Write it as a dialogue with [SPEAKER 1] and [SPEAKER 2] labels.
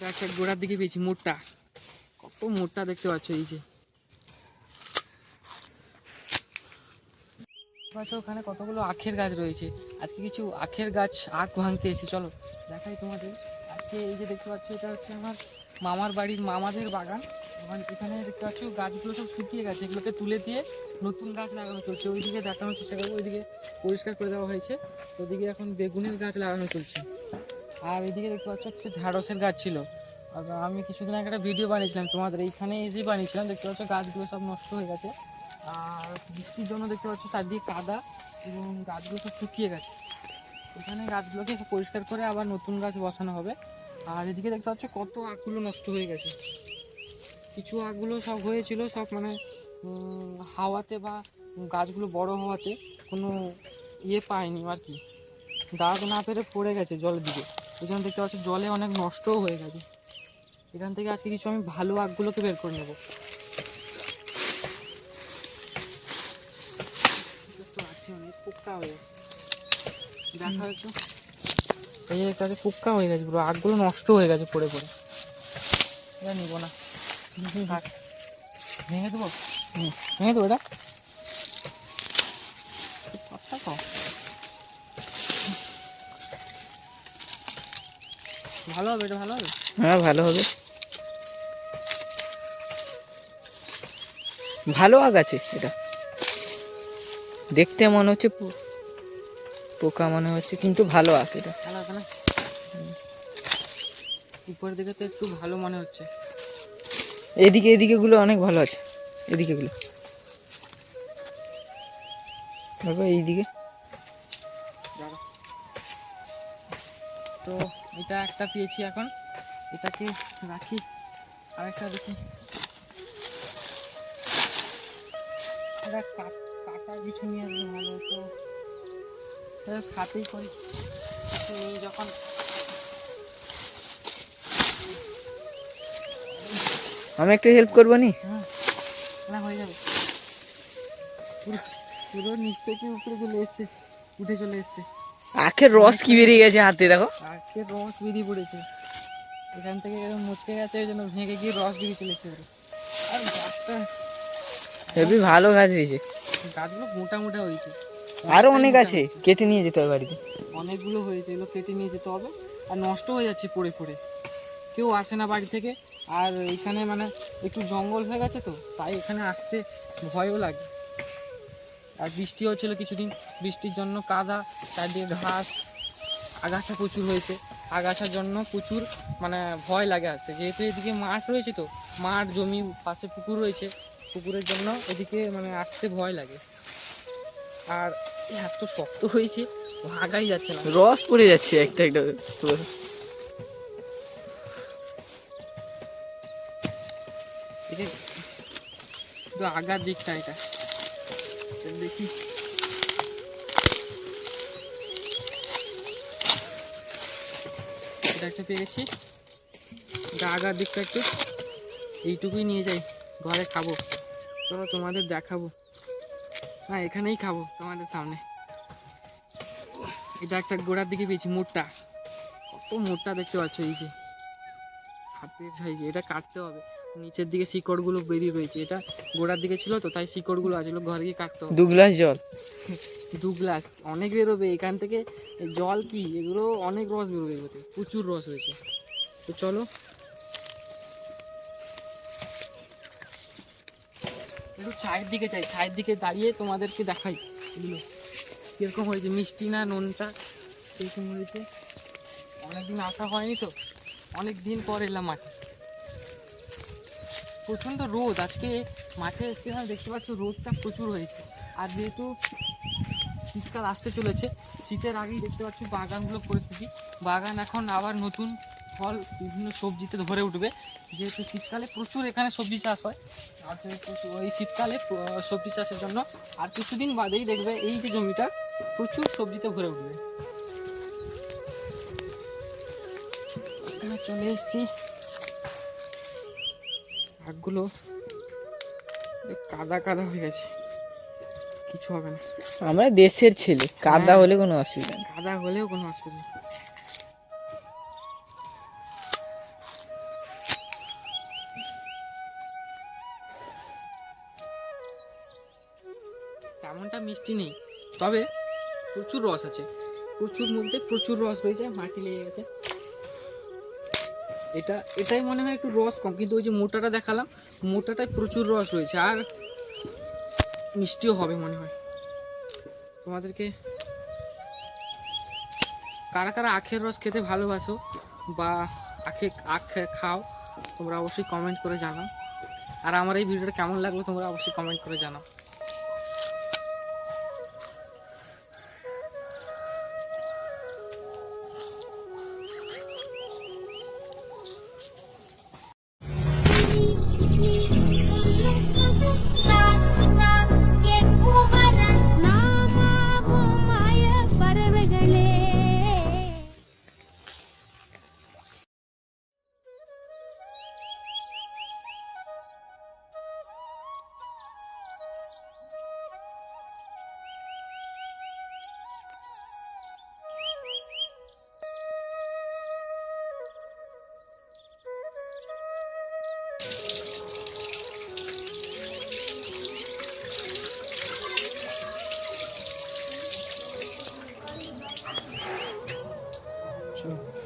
[SPEAKER 1] গাছের গোড়ার দিকে পেয়েছি মোটটা কত মোটটা দেখতে পাচ্ছ এই যে। ওখানে কতগুলো আখের গাছ রয়েছে। আজকে কিছু আখের গাছ আখ ভাঙতে এসে চলো দেখাই তোমাদের। আজকে এই যে দেখতে পাচ্ছ, এটা হচ্ছে আমার মামার বাড়ির মামাদের বাগান। এখানে দেখতে পাচ্ছ, গাছগুলো সব শুকিয়ে গেছে, এগুলোকে তুলে দিয়ে নতুন গাছ লাগানো চলছে। ওইদিকে দেখানোর চেষ্টা করব, ওইদিকে পরিষ্কার করে দেওয়া হয়েছে। ওইদিকে এখন বেগুনের গাছ লাগানো চলছে। আর এদিকে দেখতে পাচ্ছ হচ্ছে ঢ্যাঁড়সের গাছ ছিল। আমি কিছুদিন আগে একটা ভিডিও বানিয়েছিলাম তোমাদের, এইখানে এসেই বানিয়েছিলাম, দেখতে পাচ্ছ গাছগুলো সব নষ্ট হয়ে গেছে। আর বৃষ্টির জন্য দেখতে পাচ্ছ চারদিকে কাদা এবং গাছগুলো সব শুকিয়ে গেছে। এখানে গাছগুলোকে পরিষ্কার করে আবার নতুন গাছ বসানো হবে। আর এদিকে দেখতে পাচ্ছ কত আখগুলো নষ্ট হয়ে গেছে। কিছু আখগুলো সব হয়েছিল, সব মানে হাওয়াতে বা গাছগুলো বড় হওয়াতে কোনো ইয়ে পায়নি আর কি। দাগ না পেরে পড়ে গেছে জলের দিকে। জন্য দেখতে পাচ্ছি জলে অনেক নষ্টও হয়ে গেছে। এখান থেকে আজকে কিছু আমি ভালো আখগুলোকে বের করে নেব। তো পোক্কা হয়ে গেছে। দেখা একটু। এই একটা পোক্কা হয়ে গেছে পুরো আগগুলো নষ্ট হয়ে গেছে পড়ে পড়ে। এটা নিবো না। ভেঙে দেবো? ভেঙে দেবো এটা? ভালো হবে এটা ভালো হবে?
[SPEAKER 2] হ্যাঁ ভালো হবে। ভালো আগ আছে এটা। দেখতে মনে হচ্ছে পোকা মনে হচ্ছে কিন্তু ভালো আগ এটা।
[SPEAKER 1] উপরের দিকে তো একটু ভালো মনে হচ্ছে।
[SPEAKER 2] এদিকে এদিকে গুলো অনেক ভালো আছে। এদিকে গুলো। এইদিকে।
[SPEAKER 1] তো এটা একটা পেয়েছি এখন। এটাকে রাখি। আর একটা দেখি এটা কাট- কাটা কিছু নিয়ে ভালো তো। করি। যখন
[SPEAKER 2] আমি একটু হেল্প করব নি?
[SPEAKER 1] হ্যাঁ না হয়ে যাবে। পুরো পুরো নিচ থেকে উপরে চলে এসছে। উঠে চলে এসছে।
[SPEAKER 2] আখের রস কি বেরিয়ে গেছে হাতে দেখো।
[SPEAKER 1] আখের রস বেরিয়ে পড়েছে। এখান থেকে এরকম মুচকে গেছে ওই জন্য ভেঙে গিয়ে রস বেরিয়ে চলেছে আর গাছটা
[SPEAKER 2] হেবি ভালো গাছ হয়েছে।
[SPEAKER 1] গাছগুলো মোটা মোটা হয়েছে। আরও
[SPEAKER 2] অনেক আছে কেটে নিয়ে যেতে হবে বাড়িতে।
[SPEAKER 1] অনেকগুলো হয়েছে এগুলো কেটে নিয়ে যেতে হবে। আর নষ্ট হয়ে যাচ্ছে পড়ে পড়ে। কেউ আসে না বাড়ি থেকে। আর এখানে মানে একটু জঙ্গল হয়ে গেছে তো তাই এখানে আসতে ভয়ও লাগে। আর বৃষ্টি হচ্ছিল কিছুদিন। বৃষ্টির জন্য কাদা চারদিকে ঘাস আগাছা প্রচুর হয়েছে। আগাছার জন্য প্রচুর মানে ভয় লাগে আসতে। যেহেতু এদিকে মাঠ রয়েছে তো মাঠ জমি পাশে পুকুর রয়েছে। পুকুরের জন্য এদিকে মানে আসতে ভয় লাগে। আর এত শক্ত হয়েছে ভাগাই যাচ্ছে না।
[SPEAKER 2] রস পড়ে যাচ্ছে একটা একটা
[SPEAKER 1] এটা আগার দিকটা এটা। এটা দেখি। একটা পেয়েছি। আগার দিকটা একটু এইটুকুই নিয়ে যাই, ঘরে খাব। চলো তোমাদের দেখাবো। না, এখানেই খাব তোমাদের সামনে। এটা একটা গোড়ার দিকে পেয়েছি, মোটটা। কত মোটটা দেখতে পাচ্ছ এই যে। হাতের সাইজে, এটা কাটতে হবে। নিচের দিকে শিকড়গুলো বেরিয়ে রয়েছে। এটা গোড়ার দিকে ছিল তো তাই শিকড়গুলো আছে এগুলো ঘরে গিয়ে কাটতে
[SPEAKER 2] দু গ্লাস জল।
[SPEAKER 1] দু গ্লাস অনেক বেরোবে। এখান থেকে জল কি? এগুলো অনেক রস বেরোবে এগুলোতে প্রচুর রস হয়েছে তো চলো। একটু চায়ের দিকে চাই চায়ের দিকে দাঁড়িয়ে তোমাদেরকে দেখাই। এগুলো কীরকম হয়েছে মিষ্টি না নুনটা? কীরকম হয়েছে? অনেকদিন আসা হয়নি তো অনেক দিন পর এলাম মাঠে। প্রচণ্ড রোদ। আজকে মাঠে এসেছিলাম দেখতে পাচ্ছ রোদটা প্রচুর হয়েছে। আর যেহেতু শীতকাল আসতে চলেছে, শীতের আগেই দেখতে পাচ্ছ বাগানগুলো পরিস্থিতি। বাগান এখন আবার নতুন ফল, বিভিন্ন সবজিতে ধরে উঠবে। যেহেতু শীতকালে প্রচুর এখানে সবজি চাষ হয়, আর ওই শীতকালে সবজি চাষের জন্য আর কিছুদিন বাদেই দেখবে এই যে জমিটা প্রচুর সবজিতে ভরে উঠবে। চলে এসেছি। শাকগুলো কাদা কাদা হয়ে গেছে। কিছু হবে না।
[SPEAKER 2] আমরা দেশের ছেলে কাদা
[SPEAKER 1] হ্যাঁ।
[SPEAKER 2] হলে কোনো অসুবিধা
[SPEAKER 1] কাদা হলেও কোনো অসুবিধা তেমনটা মিষ্টি নেই তবে প্রচুর রস আছে। প্রচুর মধ্যে প্রচুর রস রয়েছে মাটি লেগে গেছে। এটা, এটাই মনে হয় একটু রস কম, কিন্তু ওই যে মোটাটা দেখালাম, মোটাটায় প্রচুর রস রয়েছে, আর মিষ্টিও হবে মনে হয়। তোমাদেরকে কারা কারা আখের রস খেতে ভালোবাসো বা আখে, আখ খাও, তোমরা অবশ্যই কমেন্ট করে জানাও। আর আমার এই ভিডিওটা কেমন লাগল তোমরা অবশ্যই কমেন্ট করে জানাও। 좀.